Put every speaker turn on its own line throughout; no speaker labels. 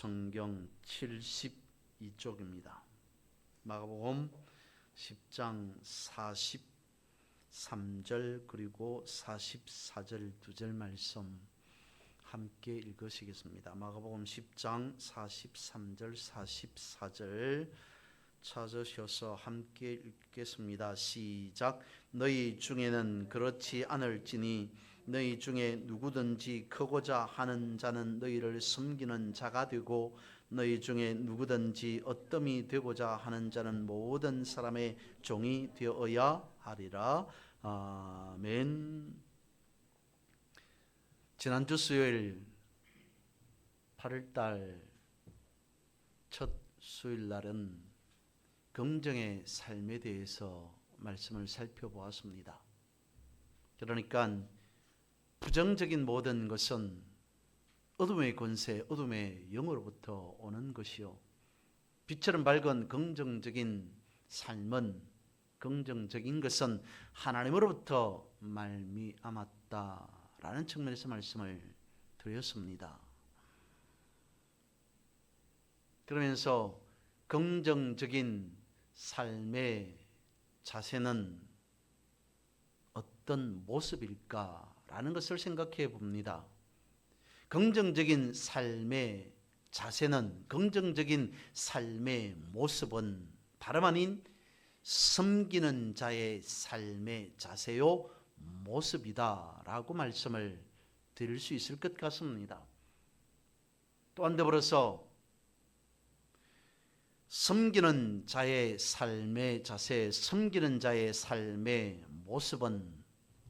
성경 72쪽입니다. 마가복음 10장 43절 그리고 44절 두 절 말씀 함께 읽으시겠습니다. 마가복음 10장 43절 44절 찾으셔서 함께 읽겠습니다. 시작 너희 중에는 그렇지 않을지니 너희 중에 누구든지 크고자 하는 자는 너희를 섬기는 자가 되고 너희 중에 누구든지 어떠미 되고자 하는 자는 모든 사람의 종이 되어야 하리라. 아멘. 지난주 수요일 8월달 첫 수요일 날은 긍정의 삶에 대해서 말씀을 살펴보았습니다. 그러니까 부정적인 모든 것은 어둠의 권세, 어둠의 영으로부터 오는 것이요. 빛처럼 밝은 긍정적인 삶은 긍정적인 것은 하나님으로부터 말미암았다라는 측면에서 말씀을 드렸습니다. 그러면서 긍정적인 삶의 자세는 어떤 모습일까 라는 것을 생각해 봅니다. 긍정적인 삶의 자세는 긍정적인 삶의 모습은 다름 아닌 섬기는 자의 삶의 자세요 모습이다라고 말씀을 드릴 수 있을 것 같습니다. 또한 더불어서 섬기는 자의 삶의 자세, 섬기는 자의 삶의 모습은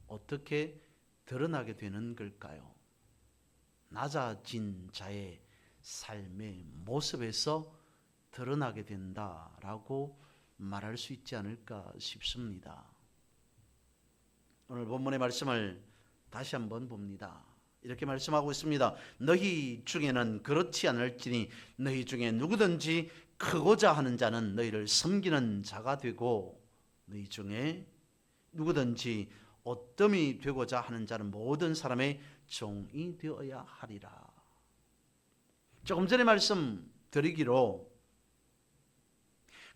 어떻게 드러나게 되는 걸까요? 낮아진 자의 삶의 모습에서 드러나게 된다라고 말할 수 있지 않을까 싶습니다. 오늘 본문의 말씀을 다시 한번 봅니다. 이렇게 말씀하고 있습니다. 너희 중에는 그렇지 않을지니 너희 중에 누구든지 크고자 하는 자는 너희를 섬기는 자가 되고 너희 중에 누구든지 어떠이 되고자 하는 자는 모든 사람의 종이 되어야 하리라. 조금 전에 말씀드리기로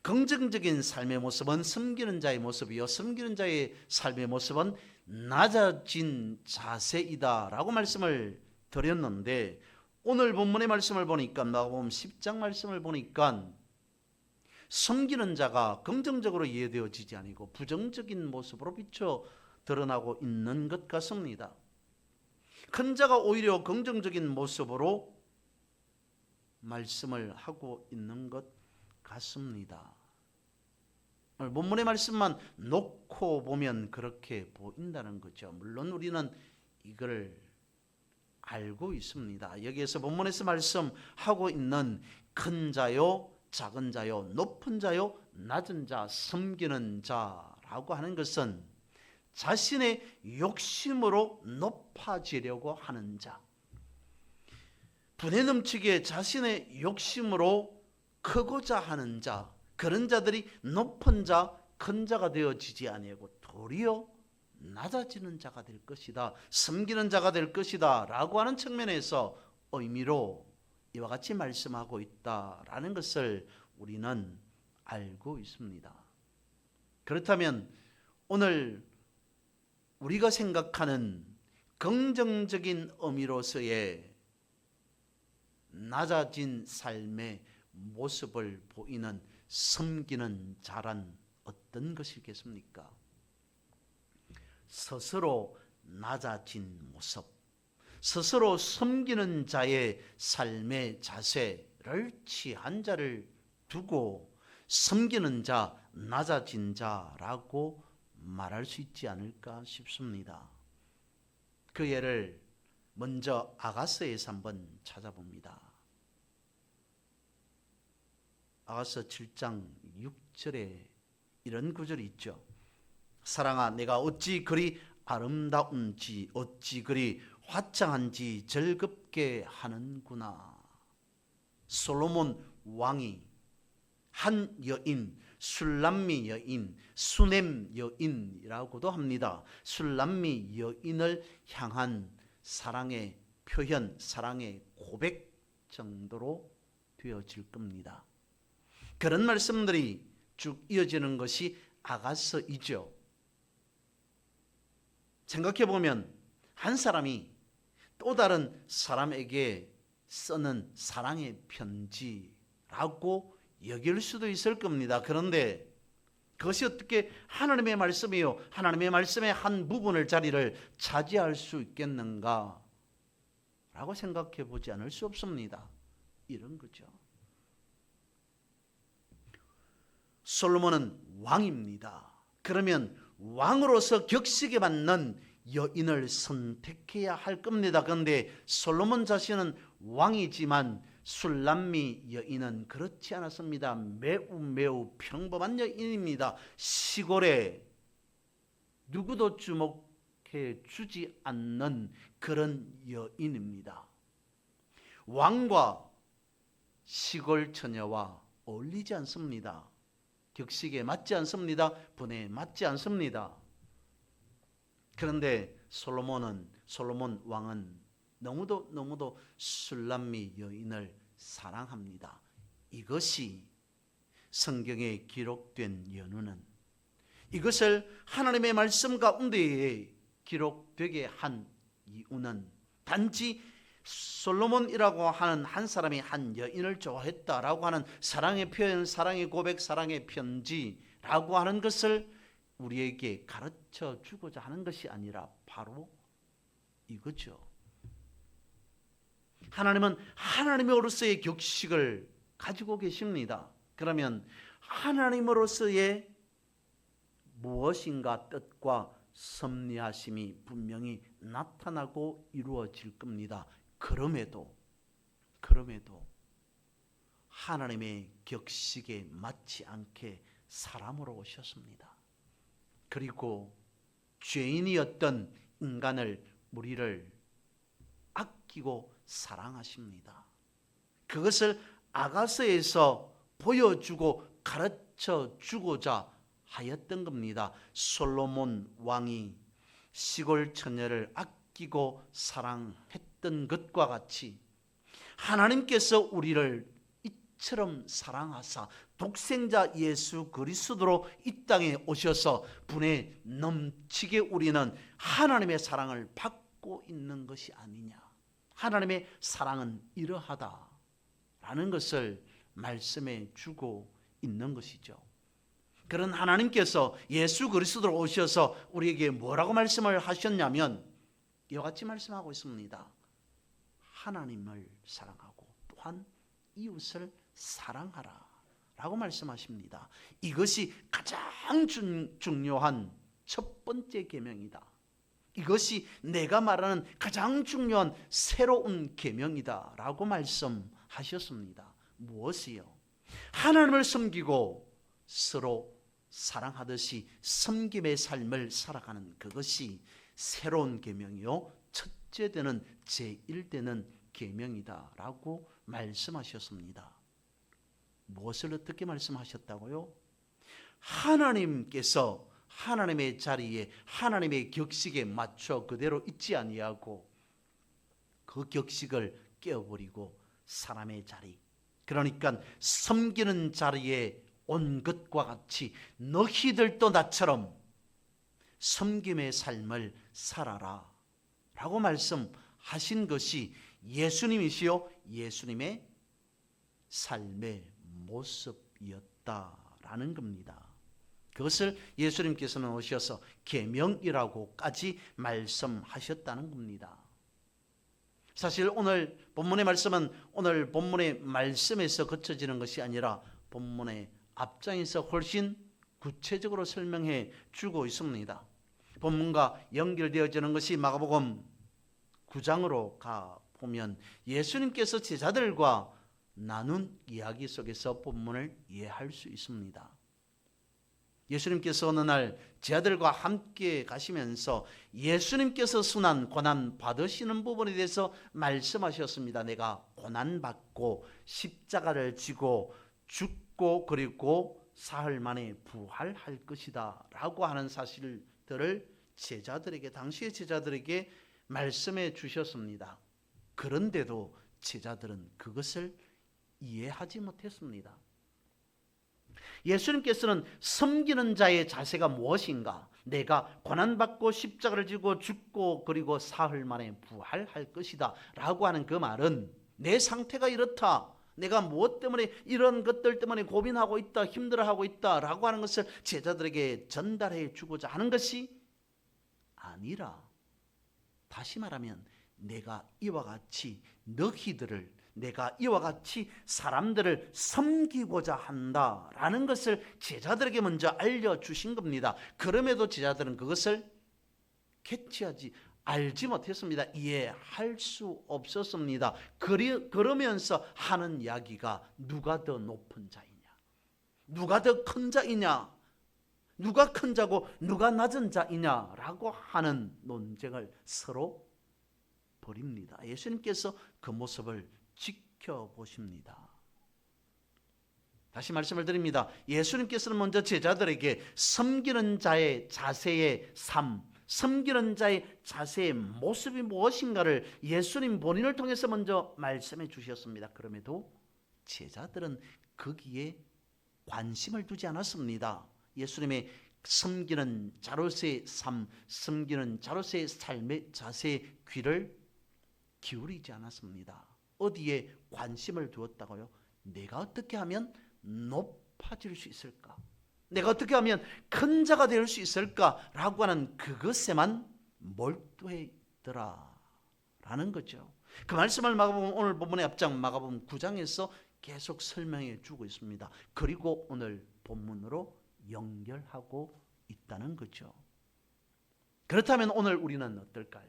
긍정적인 삶의 모습은 섬기는 자의 모습이요 섬기는 자의 삶의 모습은 낮아진 자세이다라고 말씀을 드렸는데 오늘 본문의 말씀을 보니까 마가복음 10장 말씀을 보니까 섬기는 자가 긍정적으로 이해되어지지 아니고 부정적인 모습으로 비춰 드러나고 있는 것 같습니다. 큰 자가 오히려 긍정적인 모습으로 말씀을 하고 있는 것 같습니다. 본문의 말씀만 놓고 보면 그렇게 보인다는 거죠. 물론 우리는 이걸 알고 있습니다. 여기에서 본문에서 말씀하고 있는 큰 자요, 작은 자요, 높은 자요, 낮은 자, 섬기는 자라고 하는 것은 자신의 욕심으로 높아지려고 하는 자. 분에 넘치게 자신의 욕심으로 크고자 하는 자. 그런 자들이 높은 자, 큰 자가 되어지지 아니하고 도리어 낮아지는 자가 될 것이다. 섬기는 자가 될 것이다. 라고 하는 측면에서 의미로 이와 같이 말씀하고 있다라는 것을 우리는 알고 있습니다. 그렇다면 오늘 우리가 생각하는 긍정적인 의미로서의 낮아진 삶의 모습을 보이는 섬기는 자란 어떤 것이겠습니까? 스스로 낮아진 모습, 스스로 섬기는 자의 삶의 자세를 취한 자를 두고 섬기는 자, 낮아진 자라고 말할 수 있지 않을까 싶습니다. 그 예를 먼저 아가서에서 한번 찾아봅니다. 아가서 7장 6절에 이런 구절이 있죠. 사랑아 내가 어찌 그리 아름다운지 어찌 그리 화창한지 즐겁게 하는구나. 솔로몬 왕이 한 여인 술람미 여인, 수넴 여인이라고도 합니다. 술람미 여인을 향한 사랑의 표현, 사랑의 고백 정도로 되어질 겁니다. 그런 말씀들이 쭉 이어지는 것이 아가서이죠. 생각해 보면 한 사람이 또 다른 사람에게 쓰는 사랑의 편지라고 여길 수도 있을 겁니다. 그런데 그것이 어떻게 하나님의 말씀이요. 하나님의 말씀의 한 부분을 자리를 차지할 수 있겠는가? 라고 생각해 보지 않을 수 없습니다. 이런 거죠. 솔로몬은 왕입니다. 그러면 왕으로서 격식에 맞는 여인을 선택해야 할 겁니다. 그런데 솔로몬 자신은 왕이지만 술람미 여인은 그렇지 않았습니다. 매우 매우 평범한 여인입니다. 시골에 누구도 주목해 주지 않는 그런 여인입니다. 왕과 시골 처녀와 어울리지 않습니다. 격식에 맞지 않습니다. 분에 맞지 않습니다. 그런데 솔로몬은 솔로몬 왕은 너무도 너무도 술람미 여인을 사랑합니다. 이것이 성경에 기록된 연유는 이것을 하나님의 말씀 가운데에 기록되게 한 이유는 단지 솔로몬이라고 하는 한 사람이 한 여인을 좋아했다라고 하는 사랑의 표현, 사랑의 고백, 사랑의 편지라고 하는 것을 우리에게 가르쳐 주고자 하는 것이 아니라 바로 이거죠. 하나님은 하나님으로서의 격식을 가지고 계십니다. 그러면 하나님으로서의 무엇인가 뜻과 섭리하심이 분명히 나타나고 이루어질 겁니다. 그럼에도 그럼에도 하나님의 격식에 맞지 않게 사람으로 오셨습니다. 그리고 죄인이었던 인간을 우리를 아끼고 사랑하십니다. 그것을 아가서에서 보여주고 가르쳐 주고자 하였던 겁니다. 솔로몬 왕이 시골 처녀를 아끼고 사랑했던 것과 같이 하나님께서 우리를 이처럼 사랑하사 독생자 예수 그리스도로 이 땅에 오셔서 분에 넘치게 우리는 하나님의 사랑을 받고 있는 것이 아니냐. 하나님의 사랑은 이러하다라는 것을 말씀해 주고 있는 것이죠. 그런 하나님께서 예수 그리스도로 오셔서 우리에게 뭐라고 말씀을 하셨냐면 이와 같이 말씀하고 있습니다. 하나님을 사랑하고 또한 이웃을 사랑하라. 라고 말씀하십니다. 이것이 가장 중, 중요한 첫 번째 계명이다. 이것이 내가 말하는 가장 중요한 새로운 계명이다라고 말씀하셨습니다. 무엇이요? 하나님을 섬기고 서로 사랑하듯이 섬김의 삶을 살아가는 그것이 새로운 계명이요 첫째 되는 제일 되는 계명이다라고 말씀하셨습니다. 무엇을 어떻게 말씀하셨다고요? 하나님께서 하나님의 자리에 하나님의 격식에 맞춰 그대로 있지 아니하고 그 격식을 깨어버리고 사람의 자리 그러니까 섬기는 자리에 온 것과 같이 너희들도 나처럼 섬김의 삶을 살아라 라고 말씀하신 것이 예수님이시요 예수님의 삶의 모습이었다라는 겁니다. 그것을 예수님께서는 오셔서 계명이라고까지 말씀하셨다는 겁니다. 사실 오늘 본문의 말씀은 오늘 본문의 말씀에서 거쳐지는 것이 아니라 본문의 앞장에서 훨씬 구체적으로 설명해 주고 있습니다. 본문과 연결되어지는 것이 마가복음 9장으로 가 보면 예수님께서 제자들과 나눈 이야기 속에서 본문을 이해할 수 있습니다. 예수님께서 어느 날 제자들과 함께 가시면서 예수님께서 순한 고난 받으시는 부분에 대해서 말씀하셨습니다. 내가 고난 받고 십자가를 지고 죽고 그리고 사흘 만에 부활할 것이다라고 하는 사실들을 제자들에게 당시의 제자들에게 말씀해 주셨습니다. 그런데도 제자들은 그것을 이해하지 못했습니다. 예수님께서는 섬기는 자의 자세가 무엇인가? 내가 고난받고 십자가를 지고 죽고 그리고 사흘 만에 부활할 것이다. 라고 하는 그 말은 내 상태가 이렇다. 내가 무엇 때문에 이런 것들 때문에 고민하고 있다. 힘들어하고 있다. 라고 하는 것을 제자들에게 전달해 주고자 하는 것이 아니라 다시 말하면 내가 이와 같이 너희들을 내가 이와 같이 사람들을 섬기고자 한다라는 것을 제자들에게 먼저 알려주신 겁니다. 그럼에도 제자들은 그것을 캐치하지 알지 못했습니다. 이해할 수 없었습니다. 그리, 그러면서 하는 이야기가 누가 더 높은 자이냐, 누가 더 큰 자이냐, 누가 큰 자고 누가 낮은 자이냐라고 하는 논쟁을 서로 벌입니다. 예수님께서 그 모습을 지켜보십니다. 다시 말씀을 드립니다. 예수님께서는 먼저 제자들에게 섬기는 자의 자세의 삶, 섬기는 자의 자세의 모습이 무엇인가를 예수님 본인을 통해서 먼저 말씀해 주셨습니다. 그럼에도 제자들은 거기에 관심을 두지 않았습니다. 예수님의 섬기는 자로서의 삶, 섬기는 자로서의 삶의 자세의 귀를 기울이지 않았습니다. 어디에 관심을 두었다고요? 내가 어떻게 하면 높아질 수 있을까? 내가 어떻게 하면 큰 자가 될 수 있을까라고 하는 그것에만 몰두해 있더라 라는 거죠. 그 말씀을 마가복음 오늘 본문의 앞장 마가복음 9장에서 계속 설명해 주고 있습니다. 그리고 오늘 본문으로 연결하고 있다는 거죠. 그렇다면 오늘 우리는 어떨까요?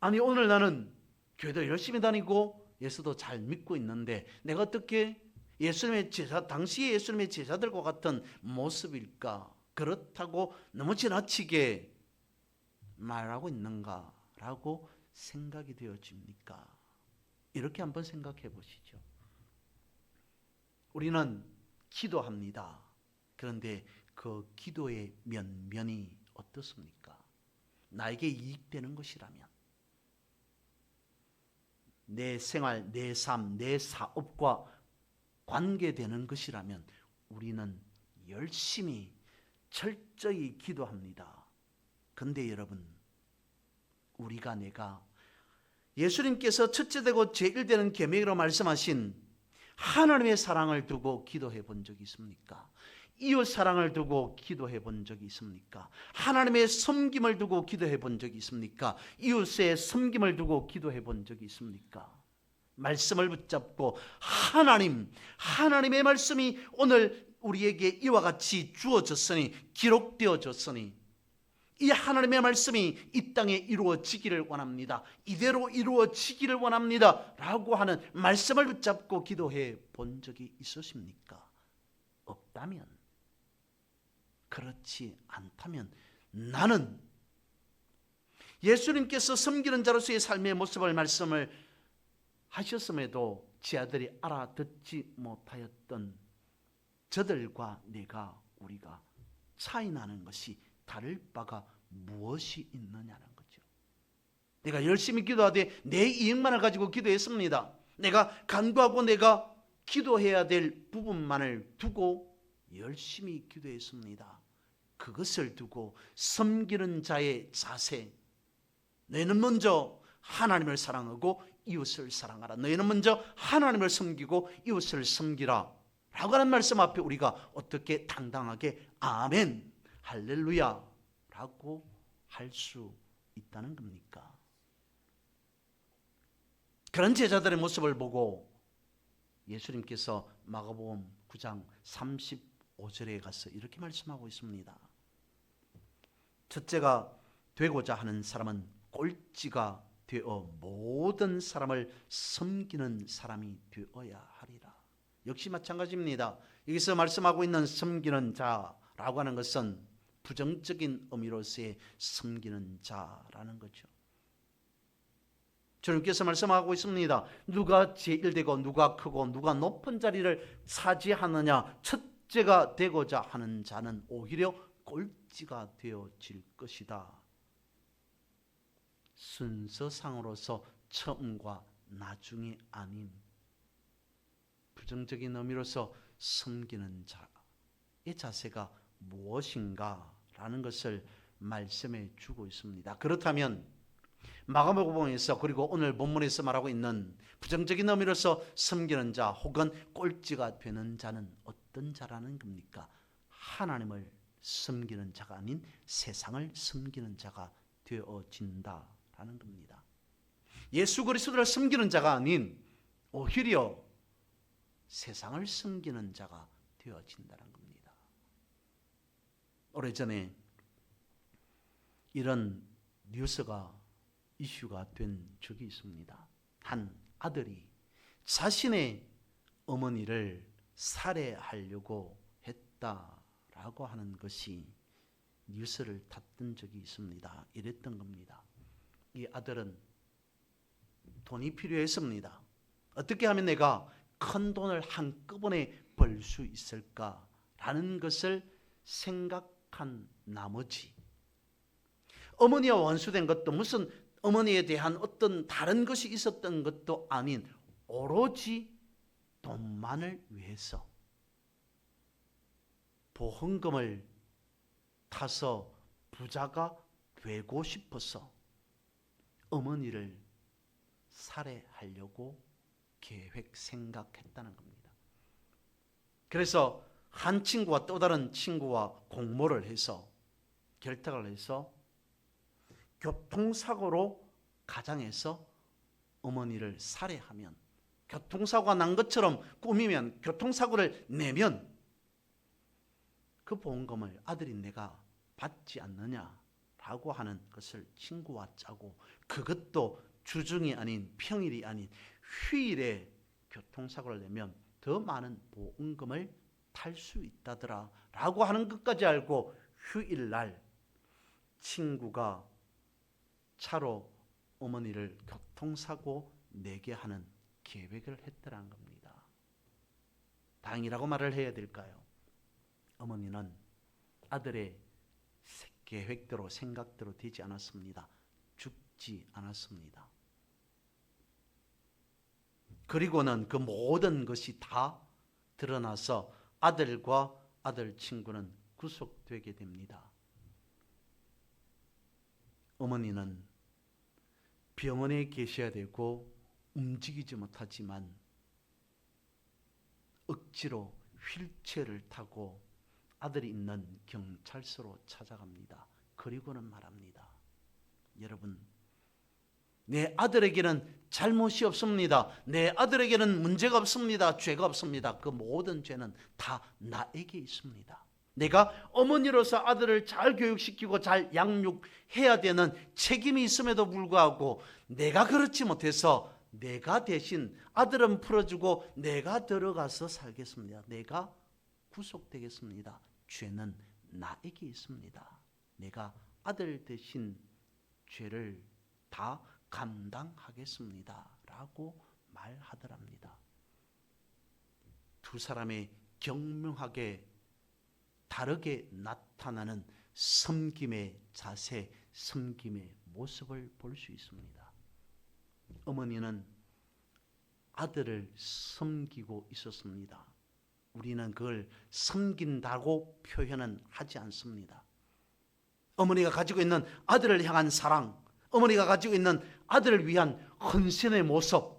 아니 오늘 나는 교회도 열심히 다니고 예수도 잘 믿고 있는데 내가 어떻게 예수님의 제자 당시의 예수님의 제자들과 같은 모습일까? 그렇다고 너무 지나치게 말하고 있는가라고 생각이 되어집니까? 이렇게 한번 생각해 보시죠. 우리는 기도합니다. 그런데 그 기도의 면면이 어떻습니까? 나에게 이익되는 것이라면 내 생활, 내 삶, 내 사업과 관계되는 것이라면 우리는 열심히 철저히 기도합니다. 근데 여러분, 우리가 내가 예수님께서 첫째 되고 제일 되는 계명으로 말씀하신 하나님의 사랑을 두고 기도해 본 적이 있습니까? 이웃 사랑을 두고 기도해 본 적이 있습니까? 하나님의 섬김을 두고 기도해 본 적이 있습니까? 이웃의 섬김을 두고 기도해 본 적이 있습니까? 말씀을 붙잡고 하나님, 하나님의 말씀이 오늘 우리에게 이와 같이 주어졌으니 기록되어졌으니 이 하나님의 말씀이 이 땅에 이루어지기를 원합니다. 이대로 이루어지기를 원합니다. 라고 하는 말씀을 붙잡고 기도해 본 적이 있으십니까? 없다면 그렇지 않다면 나는 예수님께서 섬기는 자로서의 삶의 모습을 말씀을 하셨음에도 지 아들이 알아듣지 못하였던 저들과 내가 우리가 차이 나는 것이 다를 바가 무엇이 있느냐는 거죠. 내가 열심히 기도하되 내 이익만을 가지고 기도했습니다. 내가 간구하고 내가 기도해야 될 부분만을 두고 열심히 기도했습니다. 그것을 두고 섬기는 자의 자세. 너희는 먼저 하나님을 사랑하고 이웃을 사랑하라. 너희는 먼저 하나님을 섬기고 이웃을 섬기라. 라고 하는 말씀 앞에 우리가 어떻게 당당하게 아멘, 할렐루야 라고 할 수 있다는 겁니까? 그런 제자들의 모습을 보고 예수님께서 마가복음 9장 35절에 가서 이렇게 말씀하고 있습니다. 첫째가 되고자 하는 사람은 꼴찌가 되어 모든 사람을 섬기는 사람이 되어야 하리라. 역시 마찬가지입니다. 여기서 말씀하고 있는 섬기는 자라고 하는 것은 부정적인 의미로서의 섬기는 자라는 거죠. 주님께서 말씀하고 있습니다. 누가 제일되고 누가 크고 누가 높은 자리를 차지하느냐 첫째가 되고자 하는 자는 오히려 꼴 찌가 되어질 것이다. 순서상으로서 처음과 나중이 아닌 부정적인 의미로서 섬기는 자의 자세가 무엇인가라는 것을 말씀해 주고 있습니다. 그렇다면 마가복음에서 그리고 오늘 본문에서 말하고 있는 부정적인 의미로서 섬기는 자 혹은 꼴찌가 되는 자는 어떤 자라는 겁니까? 하나님을 섬기는 자가 아닌 세상을 섬기는 자가 되어진다라는 겁니다. 예수 그리스도를 섬기는 자가 아닌 오히려 세상을 섬기는 자가 되어진다는 겁니다. 오래전에 이런 뉴스가 이슈가 된 적이 있습니다. 한 아들이 자신의 어머니를 살해하려고 했다 라고 하는 것이 뉴스를 탔던 적이 있습니다. 이랬던 겁니다. 이 아들은 돈이 필요했습니다. 어떻게 하면 내가 큰 돈을 한꺼번에 벌 수 있을까라는 것을 생각한 나머지 어머니와 원수된 것도 무슨 어머니에 대한 어떤 다른 것이 있었던 것도 아닌 오로지 돈만을 위해서 보험금을 타서 부자가 되고 싶어서 어머니를 살해하려고 계획 생각했다는 겁니다. 그래서 한 친구와 또 다른 친구와 공모를 해서 결탁을 해서 교통사고로 가장해서 어머니를 살해하면 교통사고가 난 것처럼 꾸미면 교통사고를 내면 그 보험금을 아들이 내가 받지 않느냐라고 하는 것을 친구와 짜고 그것도 주중이 아닌 평일이 아닌 휴일에 교통사고를 내면 더 많은 보험금을 탈 수 있다더라 라고 하는 것까지 알고 휴일날 친구가 차로 어머니를 교통사고 내게 하는 계획을 했더란 겁니다. 당이라고 말을 해야 될까요? 어머니는 아들의 계획대로 생각대로 되지 않았습니다. 죽지 않았습니다. 그리고는 그 모든 것이 다 드러나서 아들과 아들 친구는 구속되게 됩니다. 어머니는 병원에 계셔야 되고 움직이지 못하지만 억지로 휠체어를 타고 아들이 있는 경찰서로 찾아갑니다. 그리고는 말합니다. 여러분, 내 아들에게는 잘못이 없습니다. 내 아들에게는 문제가 없습니다. 죄가 없습니다. 그 모든 죄는 다 나에게 있습니다. 내가 어머니로서 아들을 잘 교육시키고 잘 양육해야 되는 책임이 있음에도 불구하고 내가 그렇지 못해서 내가 대신 아들은 풀어주고 내가 들어가서 살겠습니다. 내가 구속되겠습니다. 죄는 나에게 있습니다. 내가 아들 대신 죄를 다 감당하겠습니다. 라고 말하더랍니다. 두 사람의 경명하게 다르게 나타나는 섬김의 자세, 섬김의 모습을 볼 수 있습니다. 어머니는 아들을 섬기고 있었습니다. 우리는 그걸 섬긴다고 표현은 하지 않습니다. 어머니가 가지고 있는 아들을 향한 사랑, 어머니가 가지고 있는 아들을 위한 헌신의 모습,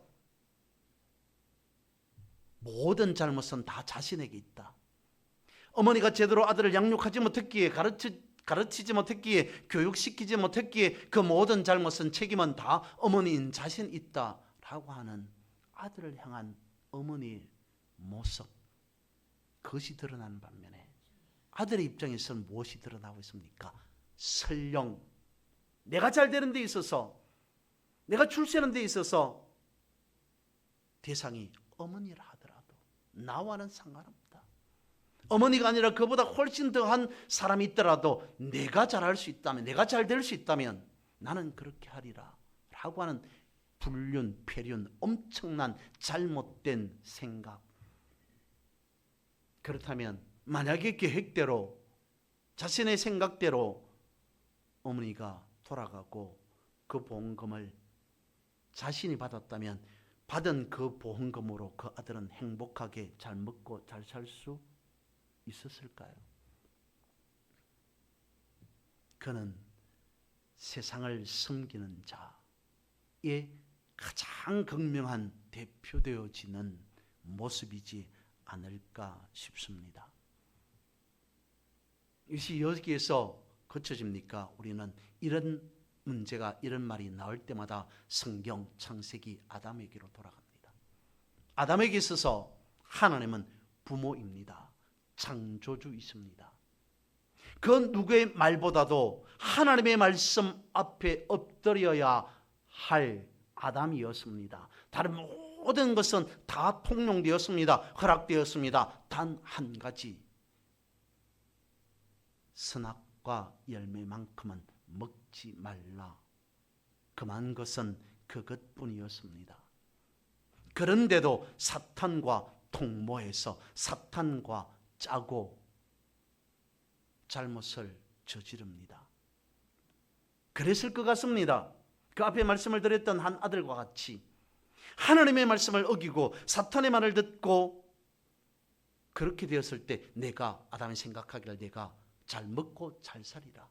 모든 잘못은 다 자신에게 있다. 어머니가 제대로 아들을 양육하지 못했기에 가르치, 가르치지 못했기에 교육시키지 못했기에 그 모든 잘못은 책임은 다 어머니인 자신 있다라고 하는 아들을 향한 어머니의 모습 그 것이 드러나는 반면에 아들의 입장에서는 무엇이 드러나고 있습니까? 설령 내가 잘 되는 데 있어서 내가 출세하는 데 있어서 대상이 어머니라 하더라도 나와는 상관없다. 어머니가 아니라 그보다 훨씬 더한 사람이 있더라도 내가 잘할 수 있다면, 내가 잘 될 수 있다면 나는 그렇게 하리라. 라고 하는 불륜, 폐륜, 엄청난 잘못된 생각. 그렇다면 만약에 계획대로 자신의 생각대로 어머니가 돌아가고 그 보험금을 자신이 받았다면 받은 그 보험금으로 그 아들은 행복하게 잘 먹고 잘 살 수 있었을까요? 그는 세상을 섬기는 자의 가장 극명한 대표되어지는 모습이지 않을까 싶습니다. 이것이 여기에서 거쳐집니까? 우리는 이런 문제가 이런 말이 나올 때마다 성경 창세기 아담에게로 돌아갑니다. 아담에게 있어서 하나님은 부모입니다. 창조주이십니다. 그 누구의 말보다도 하나님의 말씀 앞에 엎드려야 할 아담이었습니다. 다른 모든 것은 다 통용되었습니다. 허락되었습니다. 단 한 가지 선악과 열매만큼은 먹지 말라. 그만 것은 그것뿐이었습니다. 그런데도 사탄과 통모해서 사탄과 짜고 잘못을 저지릅니다. 그랬을 것 같습니다. 그 앞에 말씀을 드렸던 한 아들과 같이 하나님의 말씀을 어기고 사탄의 말을 듣고 그렇게 되었을 때 내가 아담이 생각하기를 내가 잘 먹고 잘 살리라.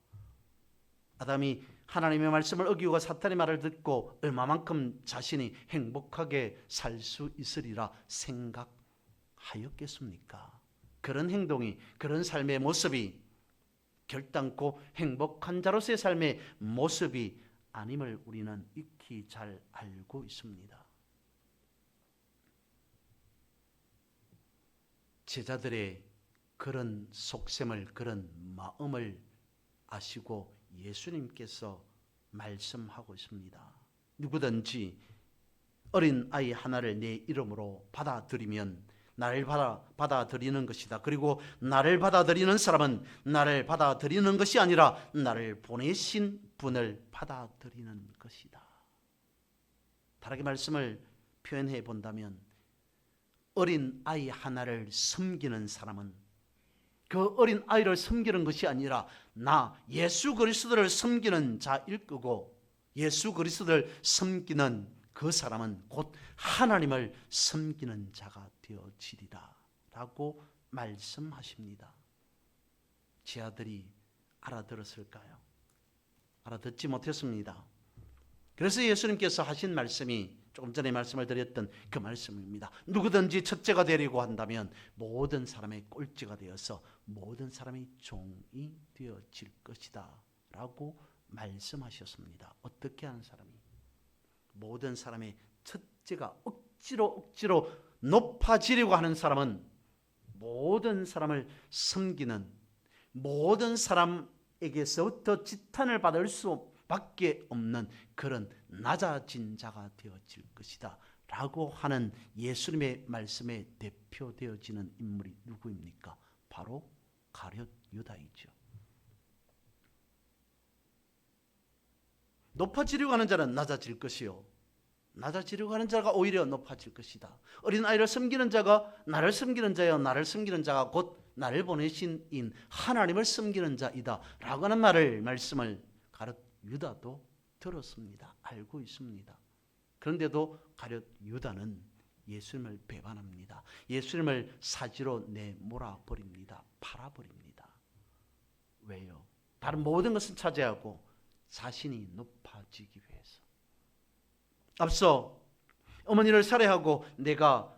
아담이 하나님의 말씀을 어기고 사탄의 말을 듣고 얼마만큼 자신이 행복하게 살 수 있으리라 생각하였겠습니까? 그런 행동이 그런 삶의 모습이 결단코 행복한 자로서의 삶의 모습이 아님을 우리는 익히 잘 알고 있습니다. 제자들의 그런 속셈을 그런 마음을 아시고 예수님께서 말씀하고 있습니다. 누구든지 어린 아이 하나를 내 이름으로 받아들이면 나를 받아, 받아들이는 것이다. 그리고 나를 받아들이는 사람은 나를 받아들이는 것이 아니라 나를 보내신 분을 받아들이는 것이다. 다르게 말씀을 표현해 본다면 어린 아이 하나를 섬기는 사람은 그 어린 아이를 섬기는 것이 아니라 나 예수 그리스도를 섬기는 자일 거고 예수 그리스도를 섬기는 그 사람은 곧 하나님을 섬기는 자가 되어지리라 라고 말씀하십니다. 제 아들이 알아들었을까요? 알아듣지 못했습니다. 그래서 예수님께서 하신 말씀이 조금 전에 말씀을 드렸던 그 말씀입니다. 누구든지 첫째가 되려고 한다면 모든 사람의 꼴찌가 되어서 모든 사람이 종이 되어질 것이다. 라고 말씀하셨습니다. 어떻게 하는 사람이? 모든 사람의 첫째가 억지로 억지로 높아지려고 하는 사람은 모든 사람을 섬기는 모든 사람에게서부터 지탄을 받을 수 밖에 없는 그런 낮아진 자가 되어질 것이다. 라고 하는 예수님의 말씀에 대표되어지는 인물이 누구입니까? 바로 가룟 유다이죠. 높아지려고 하는 자는 낮아질 것이요. 낮아지려고 하는 자가 오히려 높아질 것이다. 어린 아이를 섬기는 자가 나를 섬기는 자요. 나를 섬기는 자가 곧 나를 보내신 인 하나님을 섬기는 자이다. 라고 하는 말을 말씀을 유다도 들었습니다. 알고 있습니다. 그런데도 가룟 유다는 예수님을 배반합니다. 예수님을 사지로 내몰아 버립니다. 팔아 버립니다. 왜요? 다른 모든 것은 차지하고 자신이 높아지기 위해서. 앞서 어머니를 살해하고 내가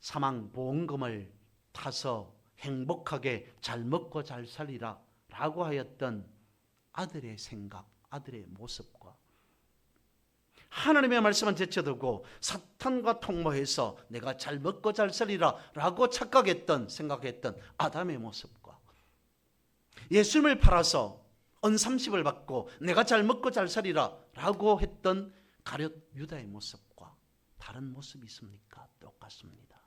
사망 보험금을 타서 행복하게 잘 먹고 잘 살리라 라고 하였던 아들의 생각, 아들의 모습과 하나님의 말씀은 제쳐두고 사탄과 통모해서 내가 잘 먹고 잘 살리라 라고 착각했던 생각했던 아담의 모습과 예수님을 팔아서 언삼십을 받고 내가 잘 먹고 잘 살리라 라고 했던 가룟 유다의 모습과 다른 모습이 있습니까? 똑같습니다.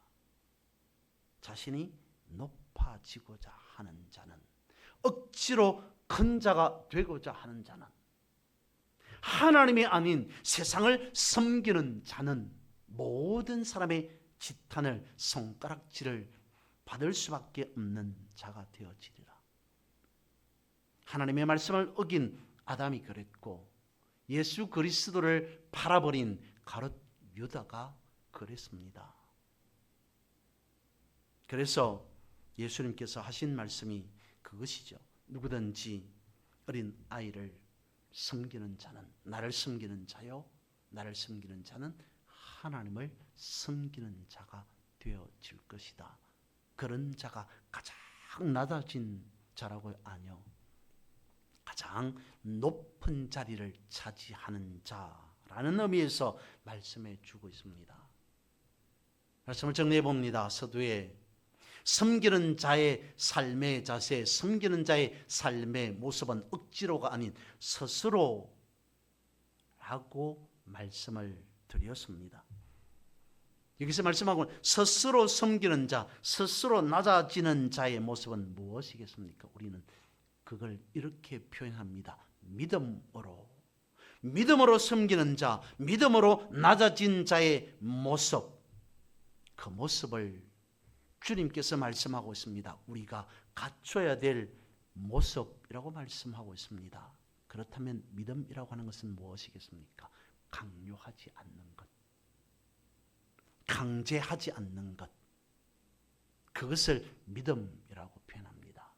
자신이 높아지고자 하는 자는 억지로 큰 자가 되고자 하는 자는 하나님이 아닌 세상을 섬기는 자는 모든 사람의 지탄을 손가락질을 받을 수밖에 없는 자가 되어지리라. 하나님의 말씀을 어긴 아담이 그랬고 예수 그리스도를 팔아버린 가롯 유다가 그랬습니다. 그래서 예수님께서 하신 말씀이 그것이죠. 누구든지 어린 아이를 섬기는 자는 나를 섬기는 자요. 나를 섬기는 자는 하나님을 섬기는 자가 되어질 것이다. 그런 자가 가장 낮아진 자라고 아니요. 가장 높은 자리를 차지하는 자라는 의미에서 말씀해 주고 있습니다. 말씀을 정리해 봅니다. 서두에 섬기는 자의 삶의 자세, 섬기는 자의 삶의 모습은 억지로가 아닌 스스로라고 말씀을 드렸습니다. 여기서 말씀하고 스스로 섬기는 자, 스스로 낮아지는 자의 모습은 무엇이겠습니까? 우리는 그걸 이렇게 표현합니다. 믿음으로. 믿음으로 섬기는 자, 믿음으로 낮아진 자의 모습. 그 모습을 주님께서 말씀하고 있습니다. 우리가 갖춰야 될 모습이라고 말씀하고 있습니다. 그렇다면 믿음이라고 하는 것은 무엇이겠습니까? 강요하지 않는 것. 강제하지 않는 것. 그것을 믿음이라고 표현합니다.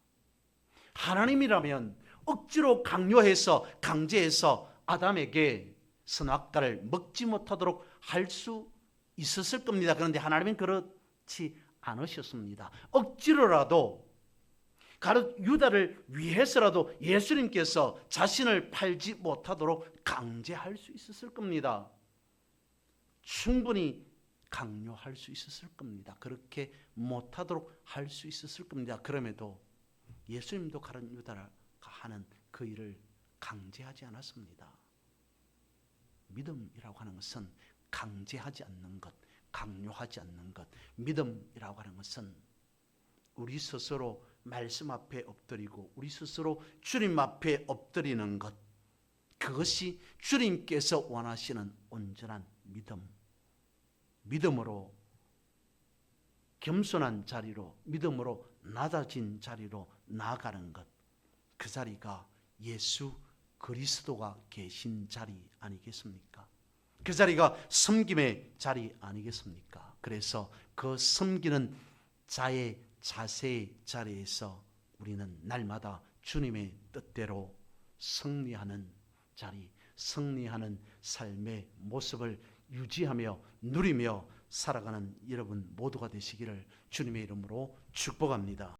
하나님이라면 억지로 강요해서 강제해서 아담에게 선악과를 먹지 못하도록 할 수 있었을 겁니다. 그런데 하나님은 그렇지 않으셨습니다. 억지로라도 가르 유다를 위해서라도 예수님께서 자신을 팔지 못하도록 강제할 수 있었을 겁니다. 충분히 강요할 수 있었을 겁니다. 그렇게 못하도록 할 수 있었을 겁니다. 그럼에도 예수님도 가른 유다가 하는 그 일을 강제하지 않았습니다. 믿음이라고 하는 것은 강제하지 않는 것, 강요하지 않는 것. 믿음이라고 하는 것은 우리 스스로 말씀 앞에 엎드리고 우리 스스로 주님 앞에 엎드리는 것. 그것이 주님께서 원하시는 온전한 믿음. 믿음으로 겸손한 자리로 믿음으로 낮아진 자리로 나아가는 것. 그 자리가 예수 그리스도가 계신 자리 아니겠습니까? 그 자리가 섬김의 자리 아니겠습니까? 그래서 그 섬기는 자의 자세의 자리에서 우리는 날마다 주님의 뜻대로 승리하는 자리, 승리하는 삶의 모습을 유지하며 누리며 살아가는 여러분 모두가 되시기를 주님의 이름으로 축복합니다.